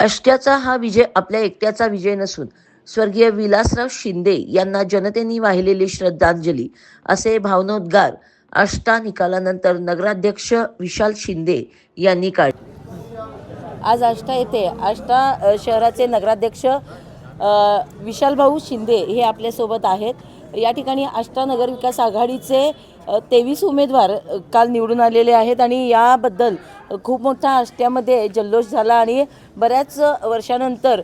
अष्ट्याचा हा विजय आपल्या एकट्याचा विजय नसून स्वर्गीय विलासराव शिंदे यांना जनतेने वाहिलेली श्रद्धांजली. असे भावनोद्गार अष्टा निकालानंतर नगराध्यक्ष विशाल शिंदे यांनी काढले आज आष्टा येथे आष्टा शहराचे नगराध्यक्ष विशाल विशालभाऊ शिंदे हे आपल्यासोबत आहेत. या ठिकाणी आष्टा नगर विकास आघाडीचे तेवीस उमेदवार काल निवडून आलेले आहेत आणि याबद्दल खूप मोठा आष्ट्यामध्ये जल्लोष झाला आणि बऱ्याच वर्षानंतर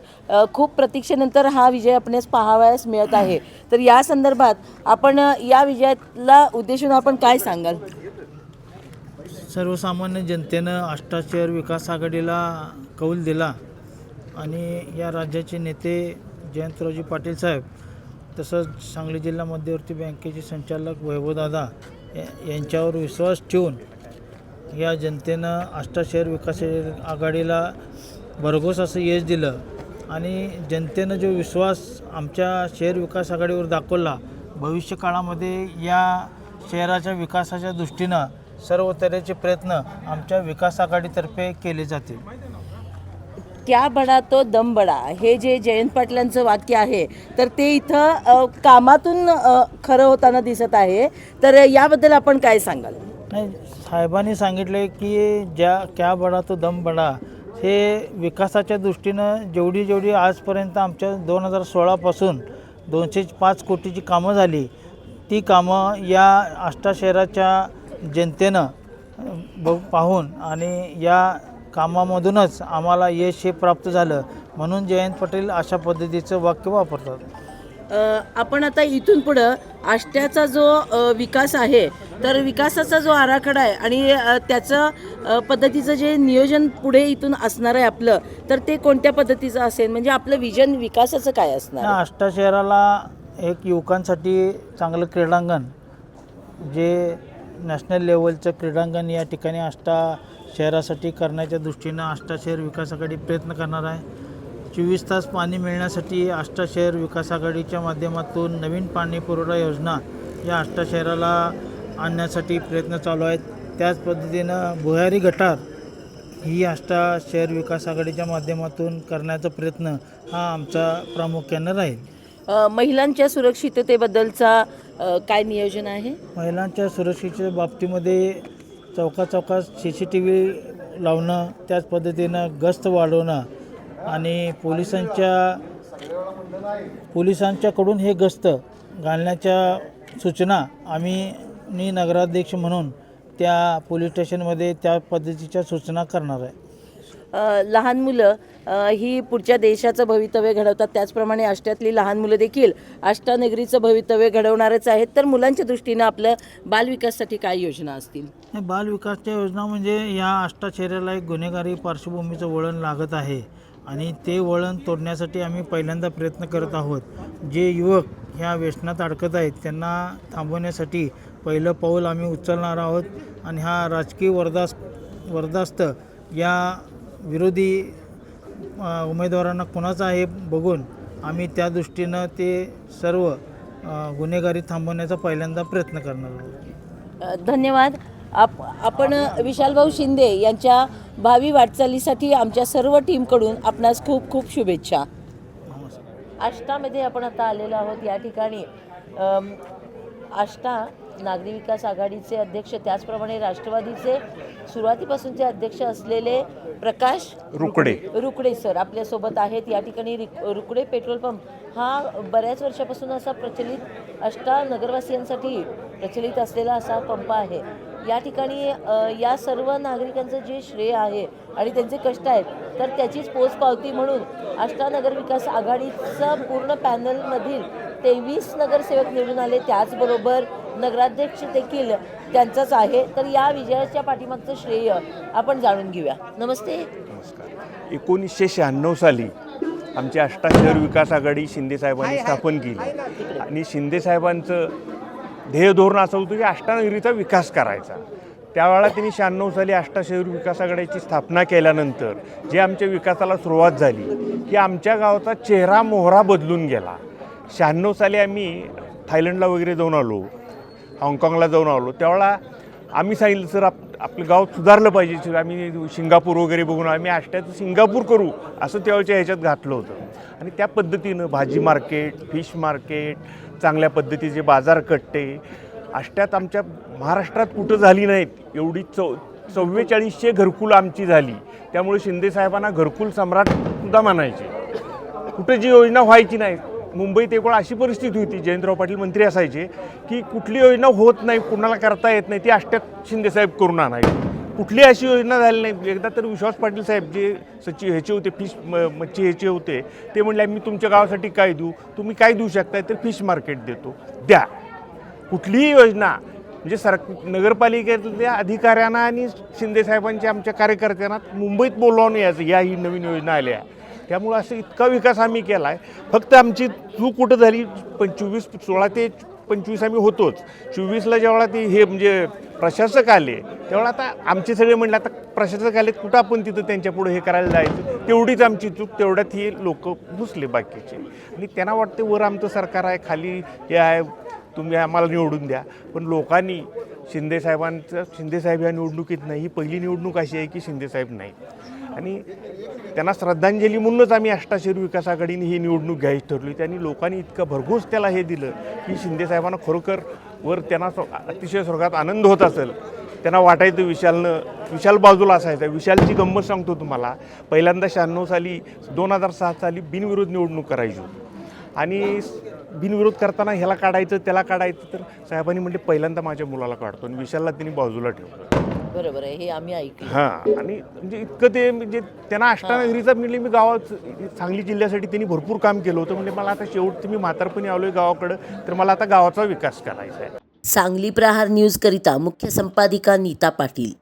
खूप प्रतीक्षेनंतर हा विजय आपणास पाहावयास मिळत आहे. तर या संदर्भात आपण या विजयाला उद्देशून आपण काय सांगाल? सर्वसामान्य जनतेनं अष्टाचर विकास आघाडीला कौल दिला आणि या राज्याचे नेते जयंतरावजी पाटील साहेब तसंच सांगली जिल्हा मध्यवर्ती बँकेचे संचालक वैभवदादा यांच्यावर विश्वास ठेवून या जनतेनं आष्टा शहर विकास आघाडीला भरघोस असं यश दिलं. आणि जनतेनं जो विश्वास आमच्या शहर विकास आघाडीवर दाखवला भविष्य काळामध्ये या शहराच्या विकासाच्या दृष्टीनं सर्व तऱ्हेचे प्रयत्न आमच्या विकास आघाडीतर्फे केले जातील. क्या बडा तो दम बडा. हे जे जयंत पाटलांचं वाक्य आहे तर ते इथं कामातून खरं होताना दिसत आहे. तर याबद्दल आपण काय सांगाल? नाही साहेबांनी सांगितले की ज्या क्या बडा तो दम बडा हे विकासाच्या दृष्टीनं जेवढी जेवढी आजपर्यंत आमच्या दोन हजार सोळापासून दोनशे पाच कोटीची कामं झाली ती कामं या आष्टा शहराच्या जनतेनं पाहून आणि या कामामधूनच आम्हाला यश हे प्राप्त झालं. म्हणून जयंत पाटील अशा पद्धतीचं वाक्य वापरतात. आपण आता इथून पुढं आष्ट्याचा जो विकास आहे तर विकासाचा जो आराखडा आहे आणि त्याचं पद्धतीचं जे नियोजन पुढे इथून असणार आहे आपलं तर ते कोणत्या पद्धतीचं असेल? म्हणजे आपलं विजन विकासाचं काय असणार? आष्टा शहराला एक युवकांसाठी चांगलं क्रीडांगण जे नॅशनल लेवलचं क्रीडांगण या ठिकाणी आष्टा शहरासाठी करण्याच्या दृष्टीनं आष्टा शहर विकास आघाडी प्रयत्न करणार आहे. चोवीस तास पाणी मिळण्यासाठी आष्टा शहर विकास आघाडीच्या माध्यमातून नवीन पाणी पुरवठा योजना या आष्टा शहराला आणण्यासाठी प्रयत्न चालू आहेत. त्याच पद्धतीनं भुयारी गटार ही आष्टा शहर विकास आघाडीच्या माध्यमातून करण्याचा प्रयत्न हा आमचा प्रामुख्यानं राहील. महिलांच्या सुरक्षिततेबद्दलचा काय नियोजन आहे? महिलांच्या सुरक्षेच्या बाबतीमध्ये चौका चौकात सी सी टी व्ही लावणं त्याच पद्धतीनं गस्त वाढवणं आणि पोलिसांच्या पोलिसांच्याकडून हे गस्त घालण्याच्या सूचना आम्ही मी नगराध्यक्ष म्हणून त्या पोलीस स्टेशनमध्ये त्या पद्धतीच्या सूचना करणार आहे. लहान मुलं ही पुढच्या देशाचं भवितव्य घडवतात. त्याचप्रमाणे आष्ट्यातली लहान मुलं देखील आष्टानगरीचं भवितव्य घडवणारच आहेत. तर मुलांच्या दृष्टीनं आपलं बालविकासासाठी काय योजना असतील? बालविकासच्या योजना म्हणजे या आष्टा एक गुन्हेगारी पार्श्वभूमीचं वळण लागत आहे. आणि ते वळण तोडण्यासाठी आम्ही पहिल्यांदा प्रयत्न करत आहोत. जे युवक ह्या व्यसनात अडकत आहेत त्यांना थांबवण्यासाठी पहिलं पाऊल आम्ही उचलणार आहोत. आणि हा राजकीय वरदास वरदास्त या विरोधी उमेदवारांना कोणाचा आहे बघून आम्ही त्या दृष्टीनं ते सर्व गुन्हेगारी थांबवण्याचा पहिल्यांदा प्रयत्न करणार आहोत. धन्यवाद. आप आपण विशालभाऊ शिंदे यांच्या भावी वाटचालीसाठी आमच्या सर्व टीमकडून आपणास खूप खूप शुभेच्छा. आष्टामध्ये आपण आता आलेलो आहोत या ठिकाणी. आष्टा नागरी विकास आघाडीचे अध्यक्ष त्याचप्रमाणे राष्ट्रवादीचे सुरुवातीपासूनचे अध्यक्ष असलेले प्रकाश रुकडे. रुकडे सर आपल्यासोबत आहेत. या ठिकाणी रिक- रुकडे पेट्रोल पंप हा बऱ्याच वर्षापासून असा प्रचलित अष्टा नगरवासियांसाठी प्रचलित असलेला असा पंप आहे. या ठिकाणी या सर्व नागरिकांचं जे श्रेय आहे आणि त्यांचे कष्ट आहेत तर त्याचीच पोचपावती म्हणून अष्टा नगर विकास आघाडीचं पूर्ण पॅनलमधील तेवीस नगरसेवक निवडून आले त्याचबरोबर नगराध्यक्ष देखील त्यांचाच आहे. तर या विजयाच्या पाठीमागचं श्रेय आपण जाणून घेऊया. नमस्ते. नमस्कार. एकोणीसशे शहाण्णव साली आमची आष्टा शहर विकास आघाडी शिंदे साहेबांनी स्थापन केली. आणि शिंदे साहेबांचं ध्येय धोरण असं होतं की आष्टानगरीचा विकास करायचा. त्यावेळेला त्यांनी शहाण्णव साली आष्टा शहर विकास आघाडीची स्थापना केल्यानंतर जे आमच्या विकासाला सुरुवात झाली की आमच्या गावाचा चेहरा मोहरा बदलून गेला. शहाण्णव साली आम्ही थायलंडला वगैरे जाऊन आलो हाँगकाँगला जाऊन आलो. त्यावेळेला आम्ही सांगितलं सर आप आपलं गाव सुधारलं पाहिजे सर. आम्ही सिंगापूर वगैरे बघून आम्ही आष्ट्याचं सिंगापूर करू असं त्यावेळच्या ह्याच्यात घातलं होतं. आणि त्या पद्धतीनं भाजी मार्केट फिश मार्केट चांगल्या पद्धतीचे बाजार कट्टे आष्ट्यात आमच्या महाराष्ट्रात कुठं झाली नाहीत. एवढी चौ चव्वेचाळीसशे घरकुल आमची झाली. त्यामुळे शिंदेसाहेबांना घरकुल सम्राट सुद्धा म्हणायचे. कुठं जी योजना व्हायची नाही मुंबईत एकूण अशी परिस्थिती होती जयंतराव पाटील मंत्री असायचे की कुठली योजना होत नाही कुणाला करता येत नाही ती अष्ट्यात शिंदेसाहेब करून आणायची. कुठली अशी योजना झाली नाही? एकदा तर विश्वास पाटील साहेब जे सचिव ह्याचे होते फिश म- मच्छी ह्याचे होते ते म्हणले मी तुमच्या गावासाठी काय देऊ? तुम्ही काय देऊ शकताय तर फिश मार्केट देतो. द्या. कुठलीही योजना म्हणजे सर नगरपालिकेतल्या अधिकाऱ्यांना आणि शिंदेसाहेबांच्या आमच्या कार्यकर्त्यांना मुंबईत बोलावून यायचं. या ही नवीन योजना आल्या. त्यामुळं असं इतका विकास आम्ही केला आहे फक्त आमची चूक कुठं झाली? पंचवीस सोळा ते पंचवीस आम्ही होतोच. चोवीसला जेव्हा ते हे म्हणजे प्रशासक आले तेव्हा आता आमचे सगळे म्हणले आता प्रशासक आले कुठं आपण तिथं त्यांच्यापुढे हे करायला जायचं? तेवढीच आमची चूक तेवढ्यात ही लोक घुसले बाकीचे. आणि त्यांना वाटते वर आमचं सरकार आहे खाली हे आहे तुम्ही आम्हाला निवडून द्या. पण लोकांनी शिंदेसाहेबांचं शिंदेसाहेब या निवडणुकीत नाही ही पहिली निवडणूक अशी आहे की शिंदेसाहेब नाही. आणि त्यांना श्रद्धांजली म्हणूनच आम्ही अष्टाशेर विकास आघाडीने ही निवडणूक घ्यायची ठरली त्यांनी लोकांनी इतकं भरघोस त्याला हे दिलं की शिंदेसाहेबांना खरोखर वर त्यांना स्व- अतिशय स्वर्गात आनंद होत असेल. त्यांना वाटायचं विशालनं विशाल बाजूला असायचा. विशालची गंमत सांगतो तुम्हाला. पहिल्यांदा शहाण्णव साली दोन हजार सात साली बिनविरोध निवडणूक करायची. होती आणि बिनविरोध करताना ह्याला काढायचं त्याला काढायचं तर साहेबांनी म्हणजे पहिल्यांदा माझ्या मुलाला काढतो. आणि विशालला त्यांनी बाजूला ठेवलं. बरोबर आहे हे आम्ही ऐकलं. हां आणि म्हणजे इतकं ते म्हणजे त्यांना अष्टानगरीचा म्हणजे मी गावात सांगली जिल्ह्यासाठी त्यांनी भरपूर काम केलं होतं म्हणजे मला आता शेवट तुम्ही म्हातारपणी आलोय गावाकडं तर मला आता गावाचा विकास करायचा आहे. सांगली प्रहार न्यूज करिता मुख्य संपादिका नीता पाटील.